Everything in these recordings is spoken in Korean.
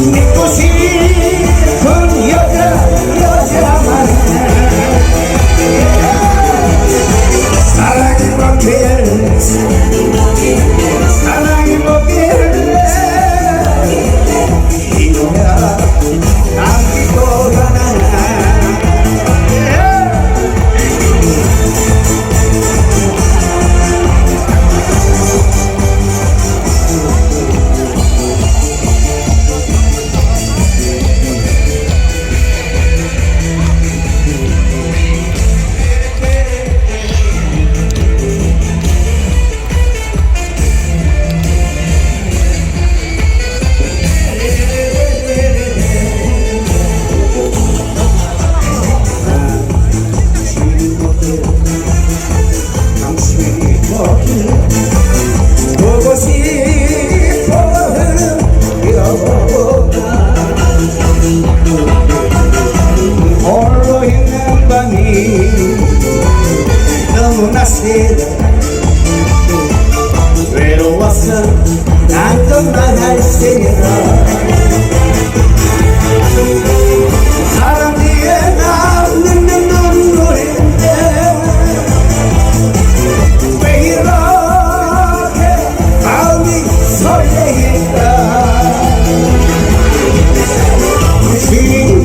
내 것이 너무나 세다 외로워서 난 건강할 세계다 사랑 뒤에 남는 넌 노래인데 왜 이렇게 마음이 설레일까? 쉬운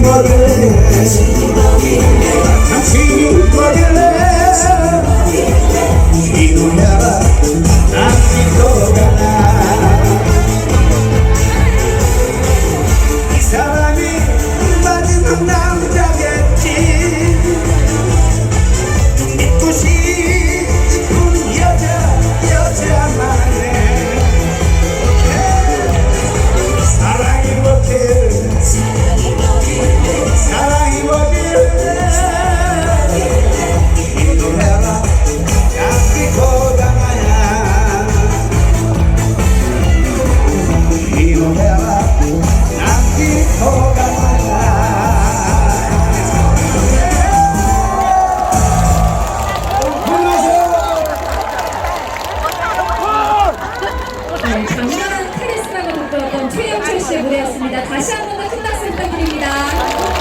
네, 다시 한 번 더 큰 박수 부탁드립니다.